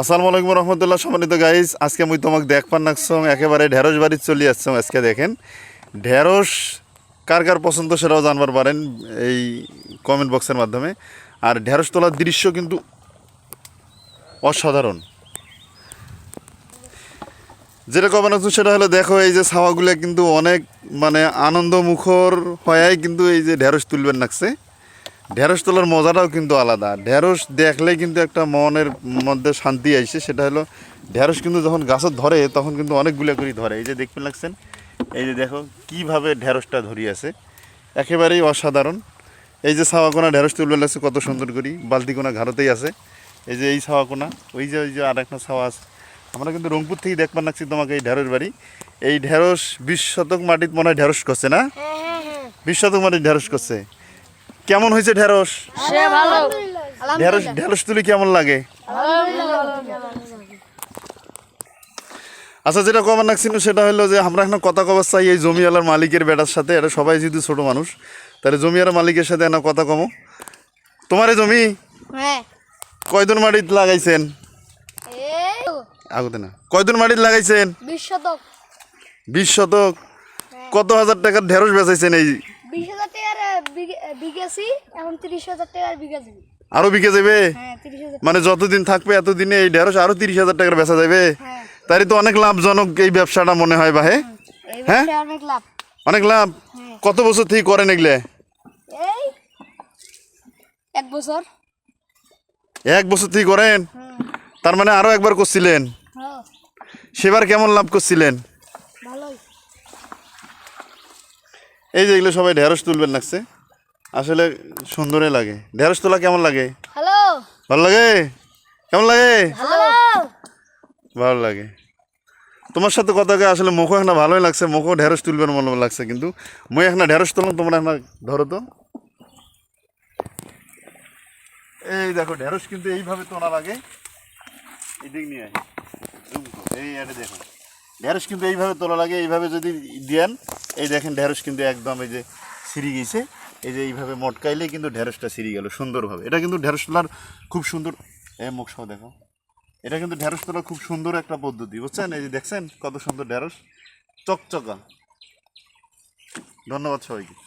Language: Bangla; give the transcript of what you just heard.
আসসালামু আলাইকুম রহমতুল্লাহ, সম্মানিত গাইজ আজকে মুই তোমাকে দেখবার নাকছং একেবারে ঢেঁড়স বাড়ি চলে আসছং। আজকে দেখেন, ঢেঁড়স কার কার পছন্দ সেটাও জানবার পারেন এই কমেন্ট বক্সের মাধ্যমে। আর ঢেঁড়স তোলার দৃশ্য কিন্তু অসাধারণ। যেটা কমেন্ট আছে সেটা হলো দেখো, এই যে ছাওয়াগুলো কিন্তু অনেক মানে আনন্দমুখর হয়াই কিন্তু এই যে ঢেঁড়স তুলবেন নাকছে ঢেঁড়স তোলার মজাটাও কিন্তু আলাদা। ঢেঁড়স দেখলে কিন্তু একটা মনের মধ্যে শান্তি আইসে সেটা হলো ঢেঁড়স কিন্তু যখন গাছত ধরে তখন কিন্তু অনেকগুলো করে ধরে। এই যে দেখতে লাগছেন এই যে দেখো কীভাবে ঢেঁড়সটা ধরিয়াছে একেবারেই অসাধারণ। এই যে ছাওয়াকোনা ঢেঁড়স তুলবে লাগছে কত সুন্দর করি। বালতিকোনা ঘাড়তেই আছে। এই যে এই ছাওয়াকোনা ওই যে ওই যে আর একটা ছাওয়া আছে। আমরা কিন্তু রংপুর থেকে দেখবার লাগছি তোমাকে এই ঢেঁড়স বাড়ি। এই ঢেঁড়স বিশ শতক মাটিত মনে হয় ঢেঁড়স করছে না? বিশ শতক মাটির ঢেঁড়স করছে। কেমন হয়েছে ঢেঁড়স? ঢেঁড়স ঢেঁড়স তুলি কেমন লাগে? আচ্ছা যেটা কবার লাগছিল সেটা হলো যে আমরা এখন কথা কবার চাই এই জমিওয়ালার মালিকের বেটার সাথে। এটা সবাই যদি ছোট মানুষ তাহলে জমিওয়ালার মালিকের সাথে না কথা কমো। তোমার এই জমি? হ্যাঁ। কয়দিন মাটিত লাগাইছেন? আগতে না। কয়দিন মাটিত লাগাইছেন? বিশ শতক। বিশ শতক। কত হাজার টাকার ঢেঁড়স বেচাইছেন এই বিশ হাজার টাকার বিঘে- বিঘেছি এখন তিরিশ হাজার টাকার বিঘা যাবে আরও বিকে যাবে? হ্যাঁ মানে যতদিন থাকবে এতদিনে এই ঢেঁড়স আরও তিরিশ হাজার টাকার বেচা যাবে? তারই তো অনেক লাভজনক এই ব্যবসাটা মনে হয় বাহে হ্যাঁ? অনেক লাভ। হ্যাঁ। কত বছর থেকে করেন এগুলো? এক বছর। এক বছর থেকে করেন? তার মানে আরও একবার করছিলেন? হ্যাঁ। সেবার কেমন লাভ করছিলেন? এই যে এগুলো সবাই ঢেঁড়স তুলবেন লাগছে। আসলে সুন্দরই লাগে। ঢেঁড়স তোলা কেমন লাগে? হ্যালো ভালো লাগে? কেমন লাগে? ভালো। লাগে। তোমার সাথে কথা আসলে মুখও এখন ভালোই লাগছে মুখও ঢেঁড়স তুলবেন মনে লাগছে কিন্তু মই এখন ঢেঁড়স তুললাম তোমরা এখন ধরো তো। এই দেখো ঢেঁড়স কিন্তু এইভাবে তোলা লাগে। এদিক নিয়ে। এই এটা দেখো। ঢেঁড়স কিন্তু এইভাবে তোলা লাগে এইভাবে যদি দেন এই দেখেন ঢেঁড়স কিন্তু একদম এই যে সিঁড়ি গেছে। এই যে এইভাবে মটকাইলেই কিন্তু ঢেঁড়সটা সিঁড়ি গেল সুন্দরভাবে। এটা কিন্তু ঢেঁড়স তোলার খুব সুন্দর এ, মুখ সহ দেখো। এটা কিন্তু ঢেঁড়স তোলার খুব সুন্দর একটা পদ্ধতি, বুঝছেন? এই যে দেখছেন কত সুন্দর ঢেঁড়স? চকচকা। ধন্যবাদ সবাইকে।